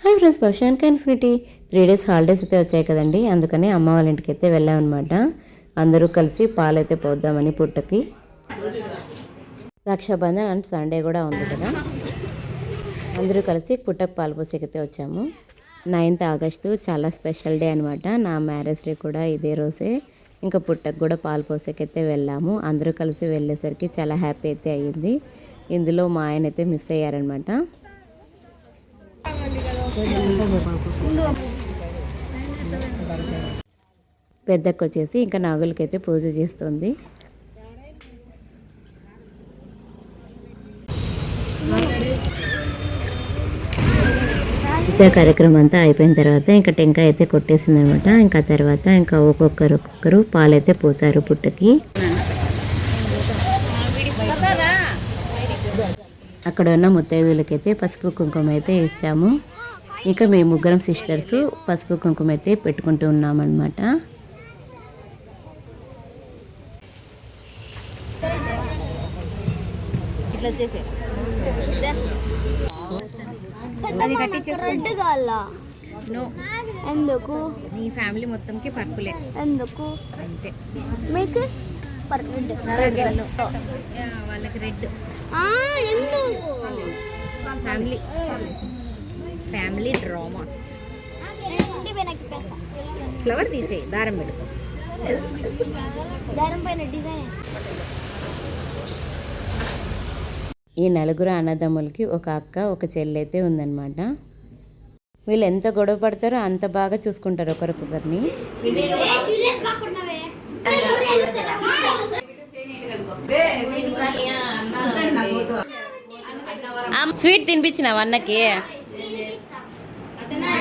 Hi friends భవిష్యానికి infinity. Three days holidays అయితే వచ్చాయి కదండి. అందుకని అమ్మ వాళ్ళ ఇంటికి అయితే వెళ్ళామన్నమాట. అందరూ కలిసి పాలైతే పోద్దామని పుట్టకి. రక్షాబంధన్ అండ్ సండే కూడా ఉంది కదా. అందరూ కలిసి పుట్టకు పాలు పోసేకైతే వచ్చాము. నైన్త్ ఆగస్టు చాలా స్పెషల్ డే అనమాట నా మ్యారేజ్ డే కూడా ఇదే రోజే. ఇంకా పుట్టకు కూడా పాలు పోసేకైతే వెళ్ళాము. అందరూ కలిసి వెళ్ళేసరికి చాలా హ్యాపీ అయితే అయ్యింది. ఇందులో మా ఆయన అయితే మిస్ అయ్యారనమాట పెద్దకు వచ్చేసి ఇంకా నాగులకైతే పూజ చేస్తుంది. పూజా కార్యక్రమం అంతా అయిపోయిన తర్వాత ఇంకా టెంకాయ అయితే కొట్టేసింది అనమాట ఇంకా తర్వాత ఇంకా ఒక్కొక్కరు ఒక్కొక్కరు పాలైతే పోసారు పుట్టకి. అక్కడ ఉన్న ముత్తైదులకైతే పసుపు కుంకుమ అయితే ఇచ్చాము. ఇంకా మేము ముగ్గురం సిస్టర్స్ పసుపు కుంకుమ అయితే పెట్టుకుంటూ ఉన్నామన్నమాట. ఎందుకు? మీ ఫ్యామిలీ మొత్తంకి పర్పులే. ఎందుకు? అంతే. మీకు? వాళ్ళకి రెడ్. ఎందుకు? ఫ్యామిలీ. ఫ్యామిలీ డ్రామాస్ ఫ్లవర్ తీసే దారం పెడుకో దారం పైన డిజైన్ ఈ నలుగురు అన్నదమ్ములకి ఒక అక్క ఒక చెల్లి అయితే ఉందన్నమాట. వీళ్ళు ఎంత గొడవ పడతారో అంత బాగా చూసుకుంటారు ఒకరికొకరిని స్వీట్ తినిపించినావు అన్నకి?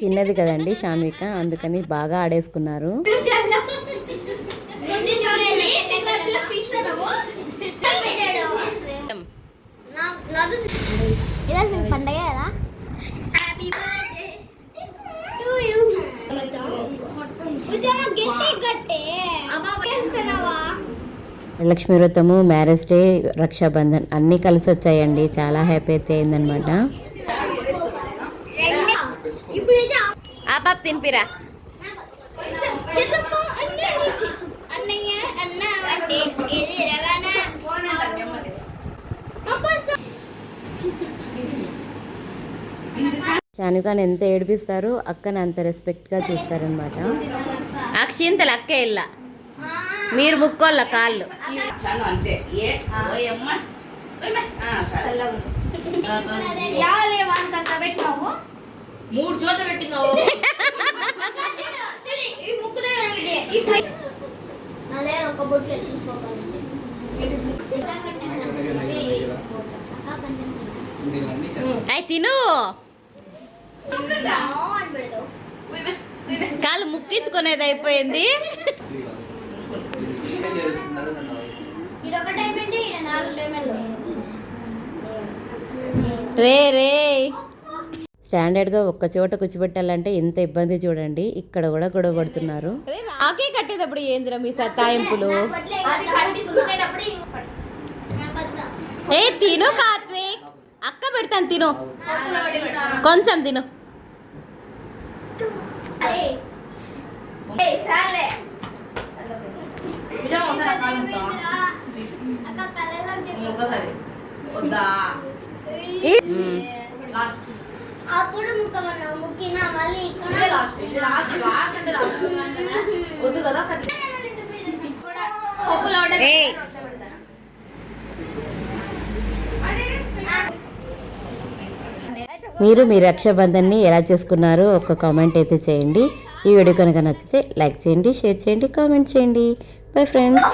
చిన్నది కదండి షాన్విక అందుకని బాగా ఆడేసుకున్నారు. ఈరోజు పండగ కదా వ్రతము మ్యారేజ్ డే రక్షాబంధన్ అన్నీ కలిసి వచ్చాయండి చాలా హ్యాపీ అయితే అయిందనమాట పాప తినిపిరా. అన్నయ్య అన్న ఇది రవాణా షానుకాని ఎంత ఏడిపిస్తారు అక్కని అంత రెస్పెక్ట్గా చూస్తారనమాట అక్షింతలు అక్క ఇల్ల మీరు ముక్కోళ్ళ కాళ్ళు. పెట్టినావు మూడు చోట్ల పెట్టినావు అయి తిను. కాళ్ళు ముక్కించుకునేది అయిపోయింది. ఇది ఒక డైమండ్ ఈడ నాలుగు డైమండ్లు రే రే. స్టాండర్డ్గా ఒక్క చోట కూర్చోబెట్టాలంటే ఎంత ఇబ్బంది చూడండి. ఇక్కడ కూడా గొడవ పడుతున్నారు. ఆకే కట్టేటప్పుడు ఏందిరా మీ సతాయింపులు అది కట్టించుకునేటప్పుడు ఏ తిను కాత్విక్ అక్క పెడతాను తిను. కొంచెం తిను. ఒకసారి అప్పుడు ముక్కమన్నా ముక్కిన మళ్ళీ ఇక్కడ. ఇదే లాస్ట్ ఇది లాస్ట్ లాస్ట్ అంటే లాస్ట్ వద్దు కదా సరే. మీరు మీ రక్షాబంధన్ని ఎలా చేసుకున్నారో ఒక కామెంట్ అయితే చేయండి. ఈ వీడియో కనుక నచ్చితే లైక్ చేయండి షేర్ చేయండి కామెంట్ చేయండి. Bye friends